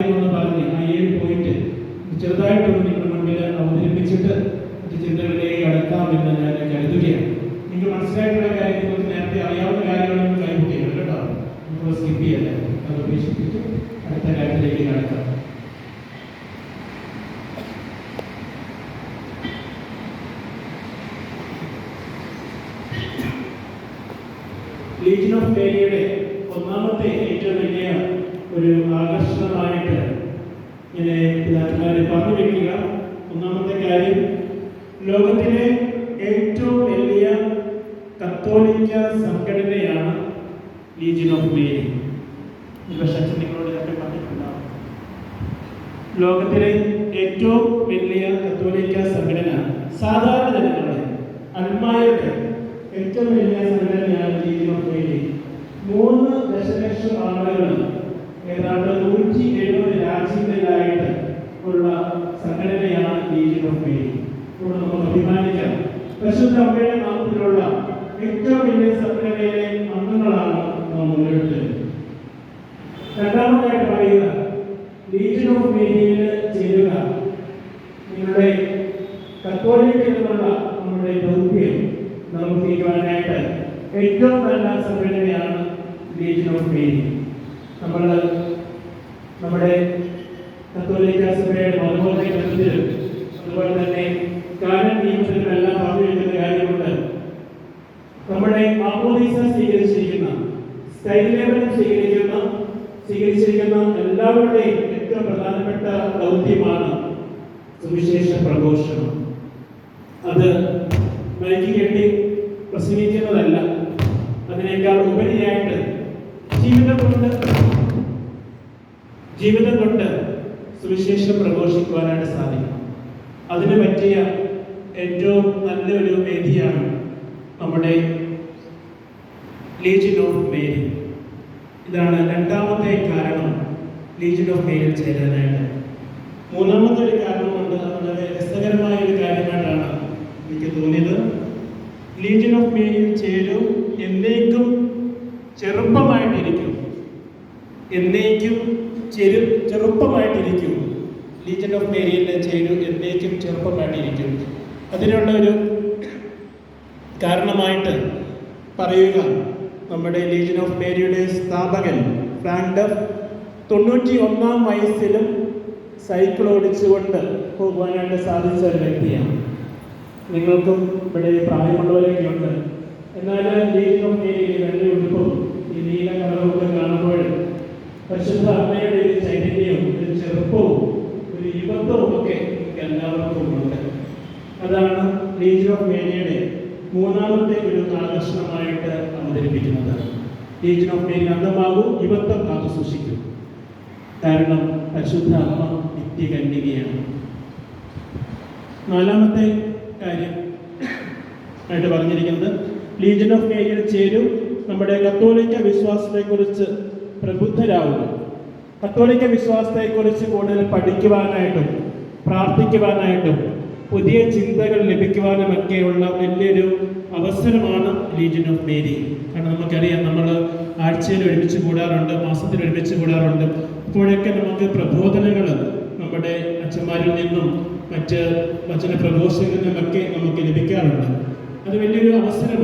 പറഞ്ഞ് ആ ഏഴ് പോയിന്റ് ചെറുതായിട്ടൊന്ന് നിങ്ങളുടെ മുമ്പിൽ അവതരിപ്പിച്ചിട്ട് ചിന്തകളിലേക്ക് കടക്കാമെന്ന് ഞാൻ കരുതുകയാണ്. നിങ്ങൾക്ക് മനസ്സിലായിട്ടുള്ള കാര്യം നിങ്ങൾക്ക് നേരത്തെ അറിയാവുന്ന കാര്യങ്ങളൊന്നും കൈവിട്ടുകയാണ് കേട്ടോ. നിങ്ങൾ സ്കിപ്പ് ചെയ്യല്ലേ അത് ഉപേക്ഷിച്ചിട്ട് അടുത്ത കാര്യത്തിലേക്ക് കടക്കാം. ലീജൻ ഓഫ് മേരിയുടെ ഒന്നാമത്തെ ഏറ്റവും വലിയ ഒരു ആകർഷണമായിട്ട് ഇങ്ങനെ പിതാക്കന്മാരെ പറഞ്ഞു വെക്കുക. ഒന്നാമത്തെ കാര്യം ലോകത്തിലെ ഏറ്റവും വലിയ കത്തോലിക്ക സംഘടനയാണ് ലീജിയൻ ഓഫ് മേരി പക്ഷേ നിങ്ങളോട് പറഞ്ഞിട്ടുണ്ടാവും. ലോകത്തിലെ ഏറ്റവും വലിയ കത്തോലിക്ക സംഘടന സാധാരണ ജനങ്ങളുടെ അന്മാരുടെ ഏറ്റവും വലിയ സംഘടനയാണ് ലീജിയൻ ഓഫ് മേരി മൂന്ന് ദശലക്ഷം ആളുകൾ ഏതാണ്ട് നൂറ്റി എഴുപത് രാജ്യങ്ങളിലായിട്ട് ഉള്ള സംഘടനയാണ് ലീജിയൻ ഓഫ് മേരി ഇവിടെ നമുക്ക് അഭിമാനിക്കാം. പരിശുദ്ധ അമ്മയുടെ നാമത്തിലുള്ള ഏറ്റവും വലിയ സംഘടനയിലെ അംഗങ്ങളാണ് നാം മുന്നോട്ട്. രണ്ടാമതായിട്ട് പറയുക ലീജിയൻ ഓഫ് മേരിയിൽ ചേരുക. നിങ്ങളുടെ കത്തോലിക്കുള്ള നമ്മുടെ ദൗത്യം നിർവഹിക്കുവാനായിട്ട് ഏറ്റവും നല്ല സംഘടനയാണ് ലീജിയൻ ഓഫ് മേരി നമ്മൾ നമ്മുടെ കത്തോലിക്ക സഭയുടെ മതബോധ ഗ്രന്ഥത്തിലും അതുപോലെ തന്നെ കാനൻ നിയമത്തിലുമെല്ലാം പറഞ്ഞു വെക്കുന്ന കാര്യമുണ്ട്. നമ്മുടെ മാമോദീസ സ്വീകരിച്ചിരിക്കുന്ന സ്ഥൈര്യലേപനം സ്വീകരിക്കുന്ന സ്വീകരിച്ചിരിക്കുന്ന എല്ലാവരുടെയും ഏറ്റവും പ്രധാനപ്പെട്ട ദൗത്യമാണ് സുവിശേഷ പ്രഘോഷണം. അത് മൈക്ക് കെട്ടി പ്രസംഗിക്കുന്നതല്ല. അതിനേക്കാൾ ഉപരിയായിട്ട് ജീവിതം കൊണ്ട് ജീവിതം കൊണ്ട് സുവിശേഷം പ്രഘോഷിക്കുവാനായിട്ട് സാധിക്കും. അതിന് പറ്റിയ ഏറ്റവും നല്ലൊരു വേദിയാണ് നമ്മുടെ ലീജിൻ ഓഫ് മേരി ഇതാണ് രണ്ടാമത്തെ കാരണം ലീജിൻ ഓഫ് മേരിൽ ചേരാനായിട്ട് മൂന്നാമത്തെ ഒരു കാരണമുണ്ട് വളരെ രസകരമായ ഒരു കാര്യമായിട്ടാണ് എനിക്ക് തോന്നിയത്. ലീജിൻ ഓഫ് മേരിയിൽ ചേരും എന്നേക്കും ചെറുപ്പമായിട്ടിരിക്കും. എന്നേക്കും ചെറു ചെറുപ്പമായിട്ടിരിക്കും. ലീജൻ ഓഫ് മേരിയിലെ ചേരും എന്നേക്കും അതിനുള്ള ഒരു കാരണമായിട്ട് പറയുക നമ്മുടെ ലീജൻ ഓഫ് മേരിയുടെ സ്ഥാപകൻ ഫ്രാങ്ക് തൊണ്ണൂറ്റി ഒന്നാം വയസ്സിലും സൈക്കിൾ ഓടിച്ചുകൊണ്ട് പോകുവാനായിട്ട് സാധിച്ച ഒരു വ്യക്തിയാണ്. നിങ്ങൾക്കും ഇവിടെ പ്രായമുള്ളവരൊക്കെ ഉണ്ട് എന്നാൽ ലീജൻ ഓഫ് മേരിയിൽ വെള്ള ഉടുപ്പും ഈ നീല കളറൊക്കെ കാണുമ്പോൾ പരിശുദ്ധ അമ്മയുടെ ഒരു ചൈതന്യവും ഒരു ചെറുപ്പവും ഒരു യുവത്വവും ഒക്കെ എല്ലാവർക്കും അതാണ് ലീജൻ ഓഫ് മേനയുടെ മൂന്നാമത്തെ ഒരു കാലദർശനമായിട്ട് അവതരിപ്പിക്കുന്നത്. ലീജൻ ഓഫ് മേനി അംഗമാകൂ യുവത്വം കാത്തു സൂക്ഷിക്കും. കാരണം പരിശുദ്ധ അമ്മ നിത്യകന്യകയാണ്. നാലാമത്തെ കാര്യം ആയിട്ട് പറഞ്ഞിരിക്കുന്നത് ലീജൻ ഓഫ് മേരിയിൽ ചേരും നമ്മുടെ കത്തോലിക്ക വിശ്വാസത്തെക്കുറിച്ച് പ്രബുദ്ധരാകുന്നു. കത്തോലിക്ക വിശ്വാസത്തെക്കുറിച്ച് കൂടുതൽ പഠിക്കുവാനായിട്ടും പ്രാർത്ഥിക്കുവാനായിട്ടും പുതിയ ചിന്തകൾ ലഭിക്കുവാനും ഒക്കെയുള്ള വലിയൊരു അവസരമാണ് ലീജിയൻ ഓഫ് മേരി കാരണം നമുക്കറിയാം നമ്മൾ ആഴ്ചയിൽ ഒരുമിച്ച് കൂടാറുണ്ട് മാസത്തിൽ ഒരുമിച്ച് കൂടാറുണ്ട്. അപ്പോഴൊക്കെ നമുക്ക് പ്രബോധനങ്ങൾ നമ്മുടെ അച്ഛന്മാരിൽ നിന്നും മറ്റ് വചന പ്രഘോഷങ്ങളിൽ നിന്നുമൊക്കെ നമുക്ക് ലഭിക്കാറുണ്ട്. അത് വലിയൊരു അവസരമാണ്.